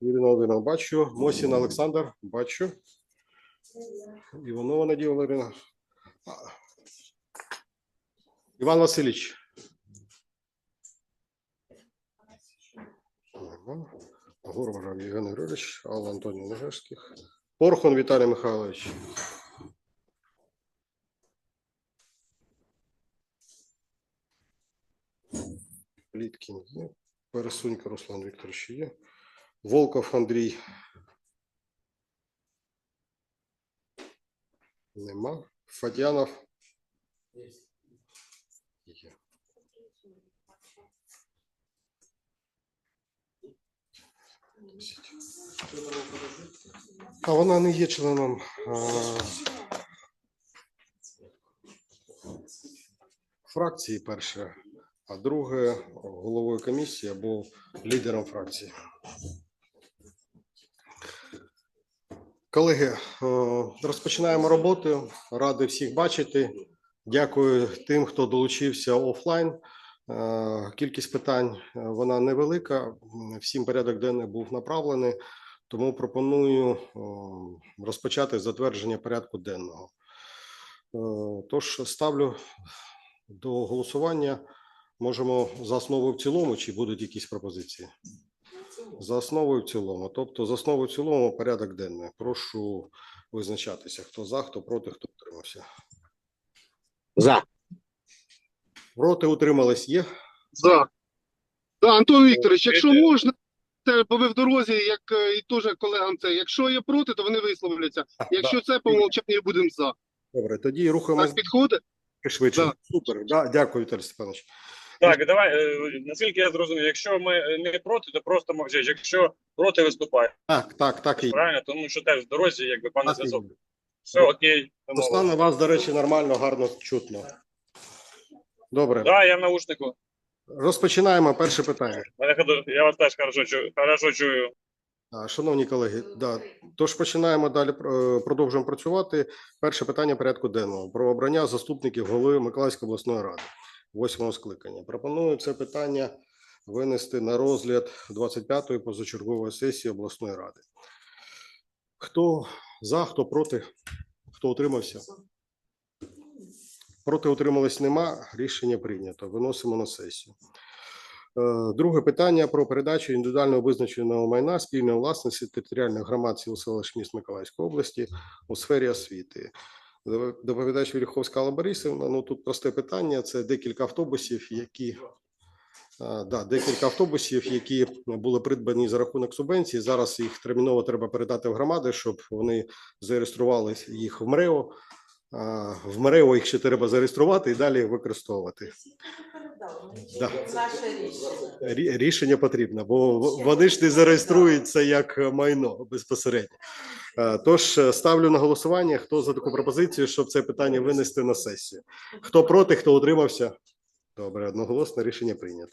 Ірина Володимирівна, бачу. Мосін Олександр, бачу. Іванова Надія Валерина. А. Іван Васильович. Ага. Горбажав Євген Григорович, Алла Антоній Нежевських. Порхон Віталій Михайлович. Літкін є. Пересунька Руслан Вікторович є. Волков Андрій. Нема. Фадянов. Є. А вона не є членом а, фракції перше, а друге головою комісії або лідером фракції. Колеги, е, розпочинаємо роботу. Радий всіх бачити. Дякую тим, хто долучився офлайн. Е, Кількість питань е, вона невелика. Всім порядок денний був направлений, тому пропоную розпочати затвердження порядку денного. Тож ставлю до голосування. Можемо за основу в цілому, чи будуть якісь пропозиції? За основою в цілому. Тобто, за основою в цілому порядок денний. Прошу визначатися, хто за, хто проти, хто утримався. За. Проти утримались є. За. Да, Антон Вікторович, якщо можна, це бо ви в дорозі, як е, і теж колегам це. Якщо є проти, то вони висловляться. Якщо це по умовчанню будемо за. Добре, тоді рухаємось Так підходить? швидше. Да. Супер. Да, дякую, Віталій Степанович. Так, давай, е, наскільки я зрозумів, якщо ми не проти, то просто мовчать. Якщо проти виступає, Так, так, так і правильно, тому що теж в дорозі, якби пане Так і зв'язок. Все окей. Руслан, вас, до речі, нормально, гарно чутно. Добре, Да, я в наушнику. розпочинаємо перше питання. Мене ходу- Я вас теж хорошо чую. Хорошо чую. А, Шановні колеги, да, тож починаємо далі е, продовжуємо працювати. Перше питання порядку денного про обрання заступників голови Миколаївської обласної ради восьмого скликання. Пропоную це питання винести на розгляд 25-ї позачергової сесії обласної ради. Хто за, хто проти, хто утримався? Проти утримались нема. Рішення прийнято. Виносимо на сесію. Е, Друге питання про передачу індивідуального визначеного майна спільної власності територіальних громад сіл селищ міст Миколаївської області у сфері освіти. Доповідач Вільховська Алла Борисівна. Ну тут просте питання: це декілька автобусів, які да, декілька автобусів, які були придбані за рахунок субвенції. Зараз їх терміново треба передати в громади, щоб вони зареєстрували їх в МРЕО. В МРЕО їх ще треба зареєструвати і далі використовувати. Да. Рішення. Рі- Рішення потрібно, бо вони ж не зареєструються як майно безпосередньо. Е, Тож е, ставлю на голосування. Хто за таку пропозицію, щоб це питання винести на сесію? Хто проти, хто утримався? Добре, одноголосне рішення прийнято.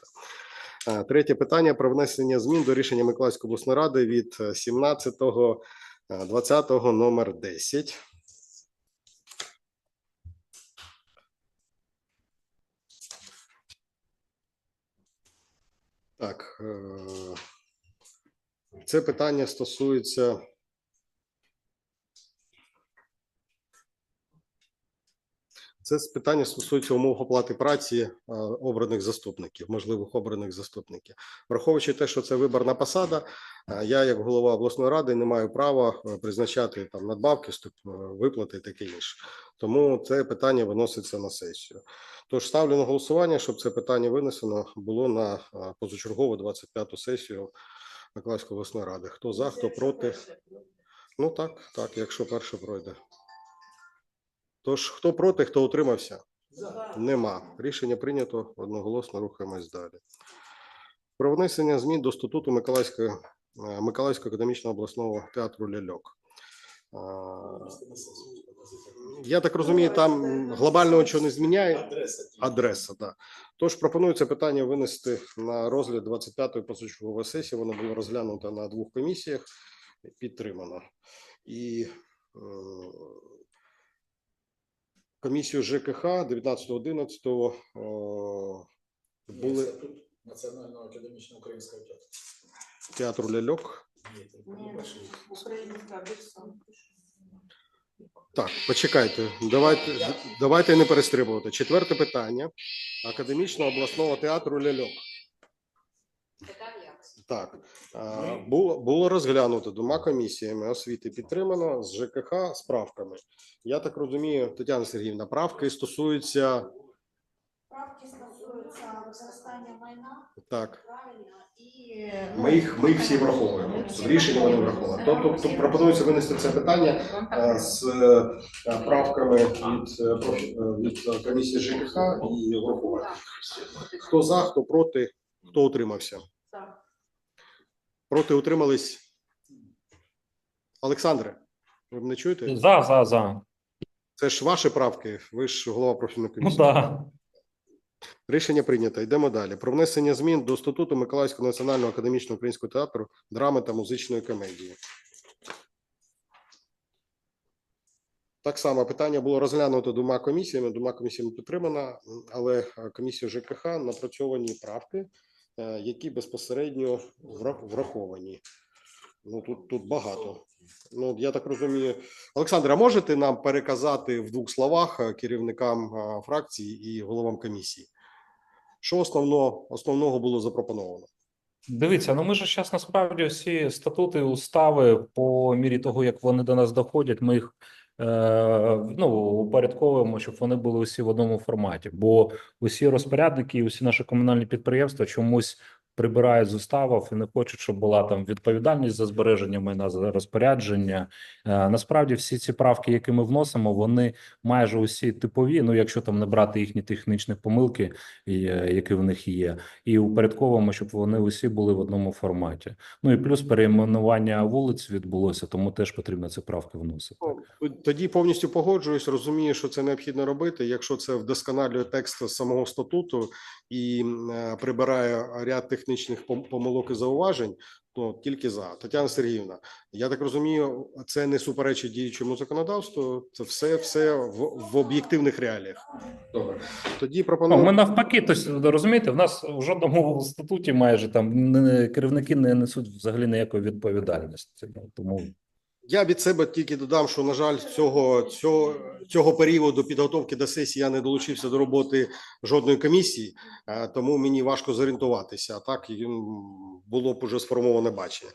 Е, Третє питання про внесення змін до рішення Миколаївської обласної ради від 17.20 номер 10. Так, е, це питання стосується. Це питання стосується умов оплати праці е, обраних заступників, можливих обраних заступників. Враховуючи те, що це виборна посада, е, я, як голова обласної ради, не маю права е, призначати там надбавки, виплати і таке інше. Тому це питання виноситься на сесію. Тож ставлю на голосування, щоб це питання винесено було на позачергову 25-ту сесію Миколаївської обласної ради. Хто за, хто проти? Ну так, так, якщо перше пройде. Тож, хто проти, хто утримався? Нема. Рішення прийнято. Одноголосно рухаємось далі. Про внесення змін до статуту Миколаївської, е, Миколаївського академічного обласного театру Ляльок. Я так розумію, там глобального нічого не зміняє. Адреса, так. Тож пропоную це питання винести на розгляд 25-ї позачергової сесії. Воно було розглянуто на двох комісіях, підтримано. І е, комісію ЖКХ 19.11 е, були Національного академічного українського театру. театру ляльок. Українська. Так, почекайте, давайте, давайте не перестрибувати. Четверте питання. Академічного обласного театру Ляльок. Так, було, було розглянуто двома комісіями освіти підтримано з ЖКХ з правками. Я так розумію, Тетяна Сергіївна, правки стосуються Правки стосуються використання майна, так. і Ми їх, ми їх всі враховуємо. В рішенні вони враховані. Тобто пропонується винести це питання е, з е, правками від, е, е, від е, комісії ЖКХ і врахувати. Хто за, хто проти, хто утримався? Проти утримались. Олександре, ви мене чуєте? За, за, за. Це ж ваші правки. Ви ж голова профільної Ну комісії. да. Рішення прийнято. Йдемо далі. Про внесення змін до статуту Миколаївського національного академічного українського театру драми та музичної комедії. Так само питання було розглянуто двома комісіями. Двома комісіями підтримано, але комісією ЖКХ напрацьовані правки, які безпосередньо враховані. Ну тут, тут багато. Ну я так розумію. Олександр, а можете нам переказати в двох словах е, керівникам е, фракції і головам комісії? Що основного, основного було запропоновано? Дивіться, ну ми ж зараз насправді всі статути, устави, по мірі того, як вони до нас доходять, ми їх е, ну, упорядковуємо, щоб вони були усі в одному форматі. Бо усі розпорядники, і усі наші комунальні підприємства чомусь прибирають з уставів і не хочуть, щоб була там відповідальність за збереження майна, за розпорядження. Е, насправді, всі ці правки, які ми вносимо, вони майже усі типові. Ну, якщо там не брати їхні технічні помилки, е, які в них є, і упорядковуємо, щоб вони усі були в одному форматі. Ну і плюс перейменування вулиць відбулося, тому теж потрібно ці правки вносити. Ну, Тоді повністю погоджуюсь, розумію, що це необхідно робити. Якщо це вдосконалює текст самого статуту і е, прибирає ряд технічних пом- помилок і зауважень, то тільки за Тетяна Сергіївна. Я так розумію, це не суперечить діючому законодавству. Це все, все в, в об'єктивних реаліях. Добре, тоді Ну, пропоную. ми навпаки, то розумієте, в нас в жодному статуті майже там не- керівники не несуть взагалі ніякої відповідальності. Ну, Тому Я від себе тільки додам, що на жаль, цього цього цього періоду підготовки до сесії я не долучився до роботи жодної комісії, е, тому мені важко зорієнтуватися. А так було б уже сформоване бачення.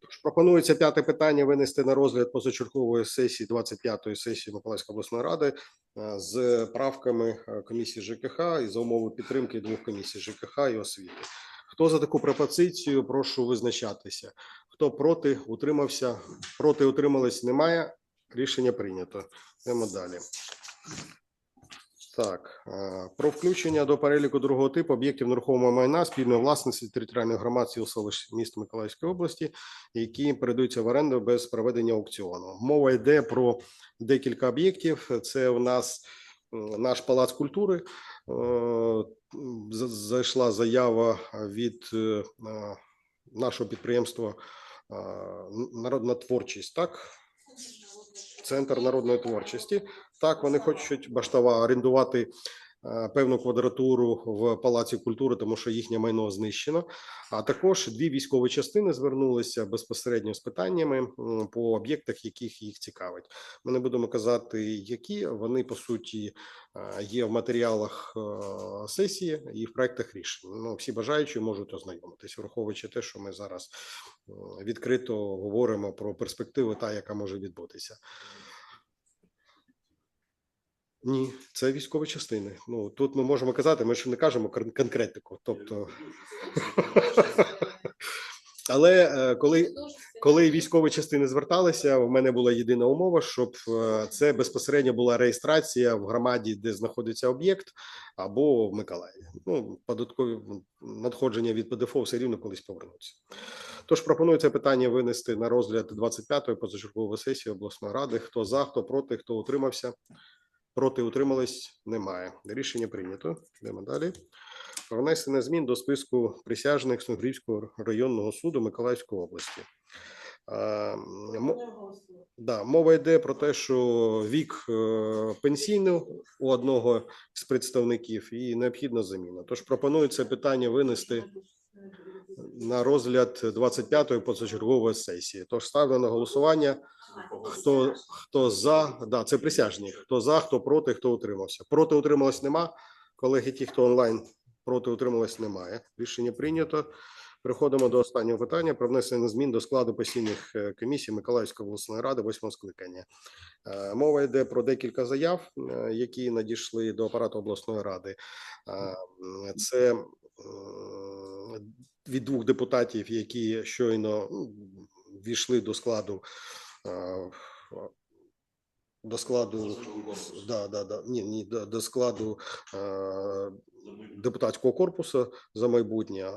Тож пропонується п'яте питання винести на розгляд позачергової сесії 25-ї сесії Миколаївської обласної ради е, з правками е, комісії ЖКХ і за умови підтримки двох комісій ЖКХ і освіти. Хто за таку пропозицію? Прошу визначатися. Хто проти, утримався. Проти утримались немає. Рішення прийнято. Йдемо далі. Так, про включення до переліку другого типу об'єктів нерухомого майна спільної власності територіальної громад сіл селищ міста Миколаївської області, які передаються в оренду без проведення аукціону. Мова йде про декілька об'єктів. Це у нас наш палац культури. Е, Зайшла заява від е, нашого підприємства Народна творчість, так? Центр народної творчості. Так, вони хочуть баштова орендувати певну квадратуру в Палаці культури, тому що їхнє майно знищено. А також дві військові частини звернулися безпосередньо з питаннями по об'єктах, яких їх цікавить. Ми не будемо казати, які вони по суті е, є в матеріалах е, сесії і в проектах рішень. Ну, всі бажаючі можуть ознайомитись, враховуючи те, що ми зараз е, відкрито говоримо про перспективу, та яка може відбутися. Ні, це військові частини. Ну тут ми можемо казати, ми ж не кажемо кон- конкретику. Тобто, але е, коли коли військові частини зверталися, в мене була єдина умова, щоб е, це безпосередньо була реєстрація в громаді, де знаходиться об'єкт, або в Миколаєві. Ну, податкові надходження від ПДФО все рівно колись повернуться. Тож пропоную це питання винести на розгляд 25-ї позачергової сесії обласної ради. Хто за, хто проти, хто утримався. Проти утримались немає. Рішення прийнято. Йдемо далі. Про внесення змін до списку присяжних Снігурівського районного суду Миколаївської області. Мо- Да, мова йде про те, що вік е, пенсійний у одного з представників і необхідна заміна. Тож пропоную це питання винести на розгляд 25-ї позачергової сесії. Тож ставлю на голосування. Хто, хто за, да, це присяжні. Хто за, хто проти, хто утримався. Проти утрималось нема. Колеги, ті, хто онлайн проти утрималось, немає. Рішення прийнято. Переходимо до останнього питання про внесення змін до складу постійних е, комісій Миколаївської обласної ради восьмого скликання. Е, Мова йде про декілька заяв, е, які надійшли до апарату обласної ради. Це від двох депутатів, які щойно ну, ввійшли до складу. До складу да, да, да, ні, ні, до, до складу депутатського корпусу за майбутнє.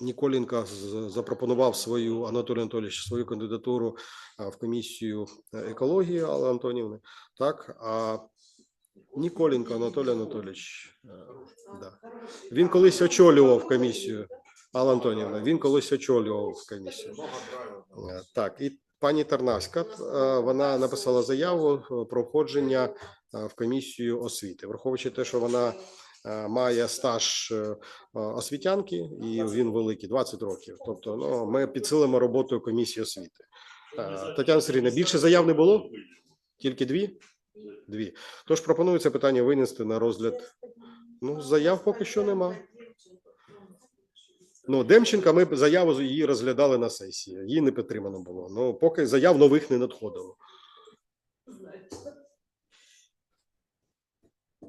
Ніколенко з- запропонував свою Анатолій Анатолійович свою кандидатуру в комісію екології Алли Антонівни. Так, а Ніколенко Анатолій Анатолійович. е, Да. Він колись очолював комісію. Алла Антонівна, він колись очолював комісію. Е, Так, і пані Тарнавська, е, вона написала заяву е, про входження в комісію освіти, враховуючи те, що вона має стаж освітянки, і він великий 20 років. Тобто, ну ми підсилимо роботу комісії освіти. Тетяна Сергійовна, більше заяв не було? Тільки дві? Дві. Тож пропоную це питання винести на розгляд. Ну, заяв поки що нема. Ну, Демченка, ми заяву її розглядали на сесії. Її не підтримано було. Ну, поки заяв нових не надходило.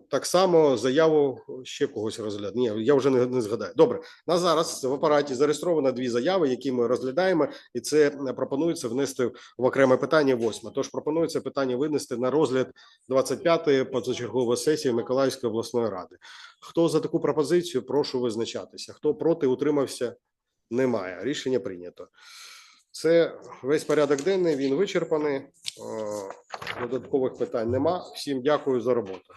Так само заяву ще когось розгляд. Ні, я вже не, не згадаю. Добре, на зараз в апараті зареєстровано дві заяви, які ми розглядаємо, і це е, пропонується внести в окреме питання восьме. Тож пропонується питання винести на розгляд 25-ї позачергової сесії Миколаївської обласної ради. Хто за таку пропозицію? Прошу визначатися. Хто проти, утримався? Немає. Рішення прийнято. Це весь порядок денний. Він вичерпаний. Е, Додаткових питань нема. Всім дякую за роботу.